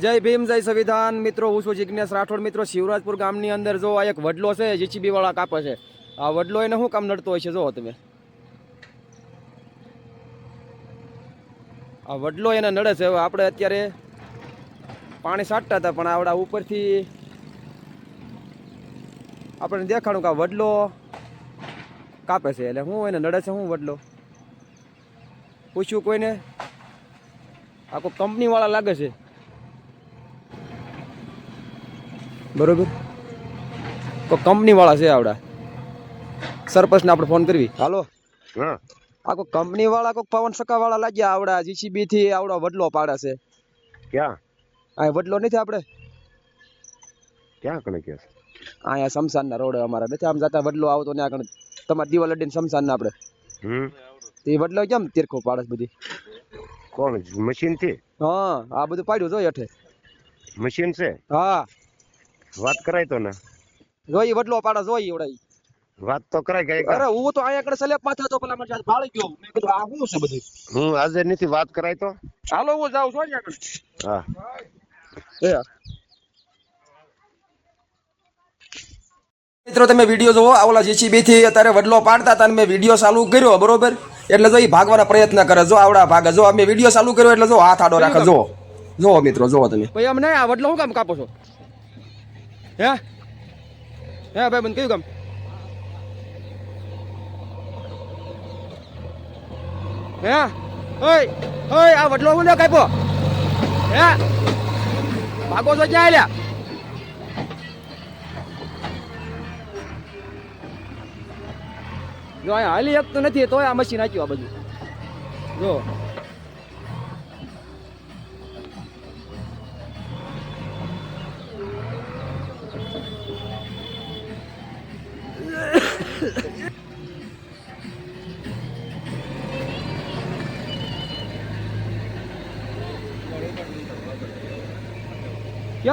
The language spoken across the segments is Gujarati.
જય ભીમ, જય સંવિધાન. મિત્રો, હું છું જિજ્ઞેશ રાઠોડ. મિત્રો, શિવરાજપુર ગામની અંદર જો આ એક વડલો છે જીસીબી વાળા કાપે છે. આ વડલો એને શું કામ નડતો હોય છે, જો તમે. આ વડલો એને નડે છે. હવે આપણે અત્યારે પાણી સાટતા હતા, પણ આવડા ઉપરથી આપણને દેખાડું કે આ વડલો કાપે છે. એટલે હું એને નડે છે, હું વડલો. પૂછ્યું કોઈને? આ કોઈ કંપનીવાળા લાગે છે? બરોબર? કોઈ કંપનીવાળા છે આવડા સરપંચને આપણે ફોન કરવી? હાલો. હા. આ કોઈ કંપનીવાળા કોઈ પવન સકાવાળા લાગ્યા આવડા જીસીબી થી આવડા વડલો પાડે છે. ક્યાં? આ વડલો નથી આપણે ક્યાં કણે કે છે? અહીંયા શમશાનના રોડે અમારા નથી. આમ જતા વડલો આવતો ને આગળ તમારે દિવાલ અડીને શમશાનના આપણે હમ. તે વડલો કેમ તીરખો પાડે છે બધી? કોણ મશીનથી હા આ બધું પાડ્યું જો અઠે મશીન છે? હા. વાત કરાય તો ને. જોઈ વડલો પાડે જોઈ ઓડાઈ વાત તો કરાય ગઈ અરે હું તો અહીંયા આગળ સલેબ માથા તો પેલા મને ભાળી ગયો. મેં કીધું આ શું છે બધું? હું આજે નથી વાત કરાય તો? હાલો હું જાઉં છું અહીંયા કડે હા. એ. મિત્રો તમે વીડિયો જોવો ઓલા જેસીબી થી અત્યારે વડલો પાડતા હતા અને મેં વીડિયો ચાલુ કર્યો બરોબર? એટલે જો એ ભાગવાના પ્રયત્ન કરે જો આવડા ભાગે જો મેં વીડિયો ચાલુ કર્યો એટલે જો હાથ આડો રાખે જો. જો મિત્રો જોવો તમે. ભાઈ અમને આ વડલો શું કામ કાપો છો? હે હે ભાઈ બંધ કયું કામ હે ઓય ઓય આ વડલો હું લે કાપ્યો હે ભાગો છો ક્યાં લ્યા જો અહીંયા હાલી શકતો નથી તોય આ મશીન હાચ્યું આ બધું જો કેમ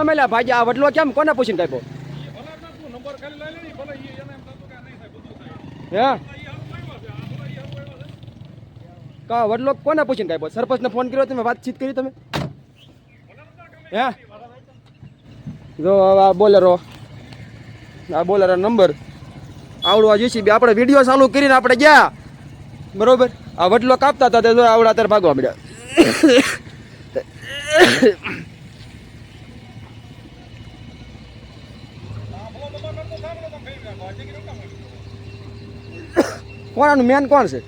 એલા ભાઈ? આ વડલો કેમ? કોને પૂછીને કાપ્યો હે? કા વડલો કોને પૂછીને કાપ્યો સરપંચને ફોન કર્યો, તમે વાતચીત કરી તમે? હે? જો, આ બોલેરો. આ બોલેરો નંબર આવડો આ જેસીબી આપણે વીડિયો ચાલુ કરીને આપણે ગયા. બરોબર? આ વડલો કાપતા હતા, તે આવડા અત્યારે ભાગવા મળ્યા કોણાનું મેન કોણ છે?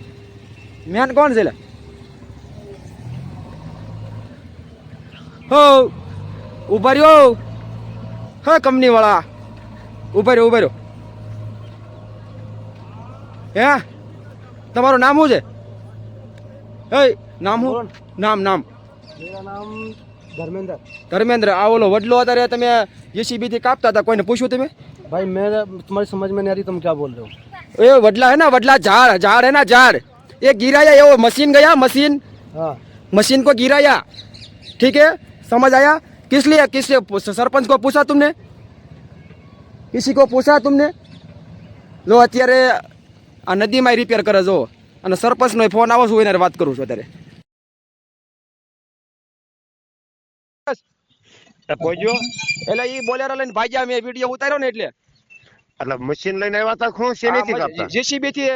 મેન કોણ છે હો, ઊભા રહ્યો. હા કંપની વાળા ઊભા રહ્યો ઊભા રહ્યો. હે તમારું નામ શું છે હે નામ શું નામ નામ मेरा नाम धर्मेंद्र ધર્મેન્દ્ર આ ઓલો વડલો અત્યારે તમે જેસીબી થી કાપતા હતા કોઈને પૂછ્યું તમે भाई मैं तुम्हारी समझ में नहीं आ रही तुम क्या बोल रहे हो એ વડલા હે ના વડલા ઝાડ ઝાડ હે ના ઝાડ એ गिराया ये वो मशीन गया मशीन हाँ मशीन को गिराया ठीक है समझ आया किस लिए किस सरपंच को पूछा तुमने किसी को पूछा तुमने લો અત્યારે આ નદીમાં રિપેર કરે જો અને સરપંચનો ફોન આવો છું એને વાત કરું છું અત્યારે. પહોંચ્યો એટલે એ બોલેરો લઈને ભાગ્યા મેં વીડિયો ઉતાર્યો ને એટલે. એટલે મશીન લઈને આવ્યા હતા શું છે નથી કાપતા? જેસીબી થી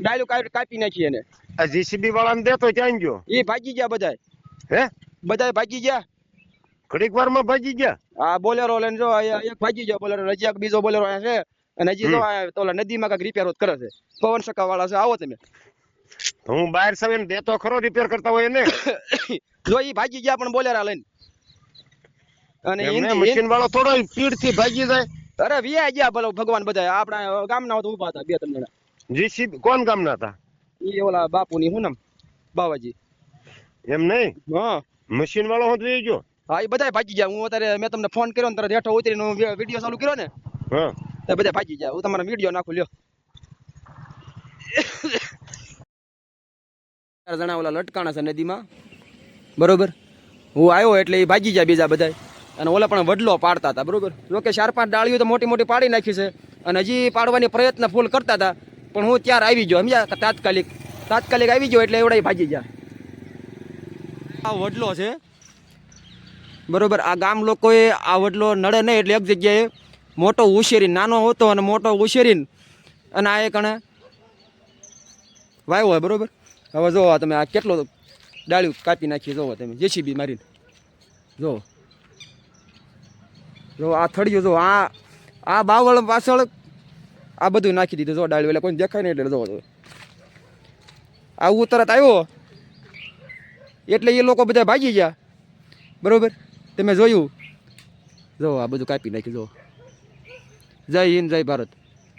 ડાયલો કાપી નાખી એને. આ જીસીબી વાળાને દેતો ત્યાં ગયો? એ ભાગી ગયા બધાય. હે? બધા ભાગી ગયા. ઘડીક વારમાં ભાગી ગયા? આ બોલેરો લઈને જો એક ભાગી ગયો બોલેરો હજી બીજો બોલેરો છે. અને હજી તો નદીમાં કાંઈક રિપેર કરે છે. પવન સકા વાળા છે. આવો તમે. તો હું બહાર સવેન દેતો ખરો રિપેર કરતા હોય ને જો ઈ ભાગી ગયા પણ બોલેરા લઈને. અને મશીન વાળો થોડો પીડથી ભાગી જાય. અરે વિયા ગયા ભલો ભગવાન બધા. આપણા ગામના તો ઊભા હતા બે ત્રણ જણા. જીસી કોણ ગામના હતા? ઈ ઓલા બાપુની શું નામ? બાવાજી. એમ નહીં? હા. મશીન વાળો હું જોઈ ગયો. હા એ બધા ભાગી ગયા. હું અત્યારે મેં તમને ફોન કર્યો ને તરત હેઠો ઉતરીને વીડિયો ચાલુ કર્યો ને. હા. તો બધા ભાગી જાય હું તમારા વીડિયો નાખું, લ્યો. જણા ઓલા લટકાણા છે નદીમાં. બરોબર? હું આવ્યો એટલે એ ભાગી જાય બીજા બધા અને ઓલા પણ વડલો પાડતા હતા, બરોબર? જોકે ચાર પાંચ ડાળીઓ તો મોટી મોટી પાડી નાખી છે અને હજી પાડવાની પ્રયત્ન ફૂલ કરતા હતા, પણ હું ત્યાર આવી ગયો, સમજ્યા? તાત્કાલિક તાત્કાલિક આવી ગયો એટલે એવડા ભાગી ગયા. આ વડલો છે. બરોબર? આ ગામ લોકોએ આ વડલો નડે નહીં એટલે એક જગ્યાએ મોટો ઉછેરીને નાનો હતો અને મોટો ઉછેરીને અને આ એક અણે વાવ્યો હોય, બરાબર? હવે જોવો તમે આ કેટલો ડાળ્યું કાપી નાખી જોવો તમે, જેસીબી મારીને. જોવો. જો આ થળિયું જો આ આ બાવળ પાછળ આ બધું નાખી દીધું જો ડાળ્યું, એટલે કોઈ દેખાય નહીં એટલે જોવો આવું તરત આવ્યો. એટલે એ લોકો બધા ભાગી ગયા. બરાબર? તમે જોયું? જો આ બધું કાપી નાખ્યું જો જય હિન્દ જય ભારત